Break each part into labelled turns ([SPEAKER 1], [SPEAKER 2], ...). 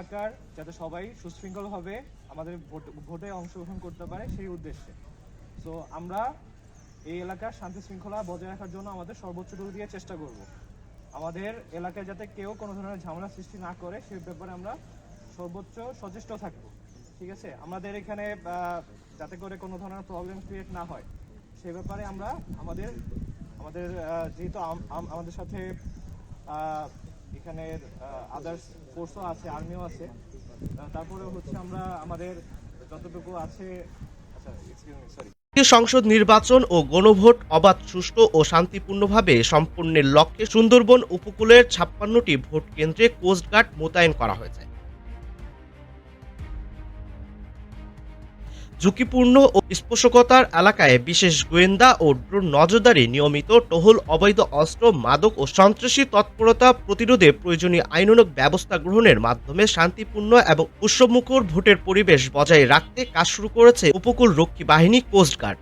[SPEAKER 1] এলাকার যাতে সবাই সুশৃঙ্খলভাবে আমাদের ভোট অংশগ্রহণ করতে পারে সেই উদ্দেশ্যে। তো আমরা এই এলাকার শান্তি শৃঙ্খলা বজায় রাখার জন্য আমাদের সর্বোচ্চ সর্বোচ্চটুকু দিয়ে চেষ্টা করব। আমাদের এলাকায় যাতে কেউ কোনো ধরনের ঝামেলা সৃষ্টি না করে সেই ব্যাপারে আমরা সর্বোচ্চ সচেষ্ট থাকব। ঠিক আছে? আমাদের এখানে যাতে করে কোনো ধরনের প্রবলেম ক্রিয়েট না হয় সেই ব্যাপারে আমরা আমাদের আমাদের যেহেতু আম- আম- আমাদের সাথে আহ, এখানের আদার্স ফোর্সও আছে আর্মিও আছে। তারপরে হচ্ছে আমরা আমাদের যতটুকু আছে আচ্ছা সরি
[SPEAKER 2] সংসদ নির্বাচন ও গণভোট অবাধ সুষ্ঠু ও শান্তিপূর্ণভাবে সম্পূর্ণের লক্ষ্যে সুন্দরবন উপকূলের ছাপ্পান্নটি ভোট কেন্দ্রে কোস্টগার্ড মোতায়েন করা হয়েছে। ঝুঁকিপূর্ণ ও স্পর্শকতার এলাকায় বিশেষ গোয়েন্দা ও ড্রোন নজরদারি নিয়মিত, টহল, অবৈধ অস্ত্র, মাদক ও সন্ত্রাসী তৎপরতা প্রতিরোধে প্রয়োজনীয় আইনানুগ ব্যবস্থা গ্রহণের মাধ্যমে শান্তিপূর্ণ এবং উৎসবমুখর ভোটের পরিবেশ বজায় রাখতে কাজ শুরু করেছে উপকূল রক্ষী বাহিনী কোস্টগার্ড।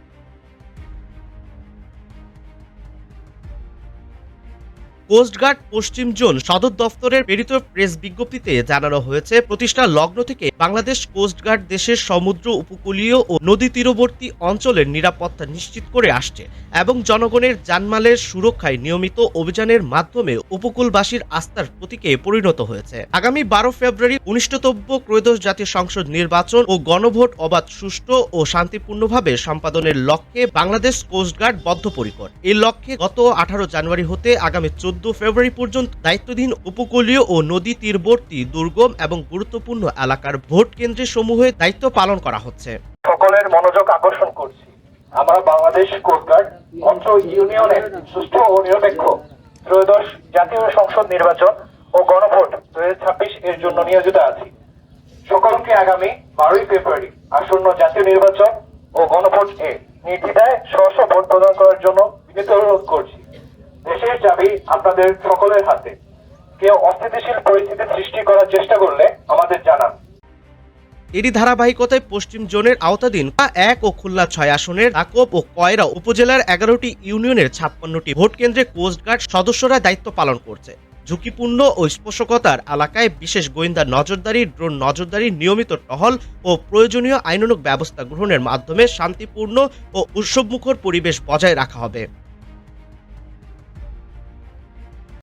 [SPEAKER 2] কোস্টগার্ড পশ্চিম জোন সদর দফতরের প্রেরিত প্রেস বিজ্ঞপ্তিতে জানানো হয়েছে, প্রতিষ্ঠা লগ্ন থেকে বাংলাদেশ কোস্টগার্ড দেশের সমুদ্র উপকূলীয় ও নদী তীরবর্তী অঞ্চলের নিরাপত্তা নিশ্চিত করে আসছে এবং জনগণের জানমালের সুরক্ষায় নিয়মিত অভিযানের মাধ্যমে উপকূলবাসীর আস্থার প্রতীকে পরিণত হয়েছে। আগামী বারো ফেব্রুয়ারি অনুষ্ঠিতব্য ত্রয়োদশ জাতীয় সংসদ নির্বাচন ও গণভোট অবাধ, সুষ্ঠু ও শান্তিপূর্ণভাবে সম্পাদনের লক্ষ্যে বাংলাদেশ কোস্টগার্ড বদ্ধপরিকর। এই লক্ষ্যে গত আঠারো জানুয়ারি হতে আগামী চোদ্দ ফেব্রুয়ারি পর্যন্ত দায়িত্বাধীন উপকূলীয় ও নদী তীরবর্তী, দুর্গম এবং গুরুত্বপূর্ণ এলাকার ভোট কেন্দ্রে সমূহে দায়িত্ব পালন করা হচ্ছে।
[SPEAKER 3] সকলের মনোযোগ আকর্ষণ করছি। আমরা বাংলাদেশ কোস্টগার্ড অত্র ইউনিয়নের সুষ্ঠু ও নিরপেক্ষ ত্রয়োদশ জাতীয় সংসদ নির্বাচন ও গণভোট ছাব্বিশ এর জন্য নিয়োজিত আছি। সকলকে আগামী বারোই ফেব্রুয়ারি আসন্ন জাতীয় নির্বাচন ও গণভোট এ নির্দ্বিধায় স্ব ভোট প্রদান করার জন্য বিনীত অনুরোধ করছি। দেশের চাবি আপনাদের সকলের হাতে। কেউ অস্থিতিশীল পরিস্থিতি সৃষ্টি করার চেষ্টা করলে আমাদের জানান।
[SPEAKER 2] এরই ধারাবাহিকতায় পশ্চিম জোনের আওতাধীন এক ও খুলনা ছয় আসনের আকব ও কয়রা উপজেলার এগারোটি ইউনিয়নের ছাপ্পান্নটি ভোট কেন্দ্রে কোস্টগার্ড সদস্যরা দায়িত্ব পালন করছে। ঝুঁকিপূর্ণ ও স্পর্শকতার এলাকায় বিশেষ গোয়েন্দা নজরদারি, ড্রোন নজরদারি, নিয়মিত টহল ও প্রয়োজনীয় আইনানুগ ব্যবস্থা গ্রহণের মাধ্যমে শান্তিপূর্ণ ও উৎসবমুখর পরিবেশ বজায় রাখা হবে।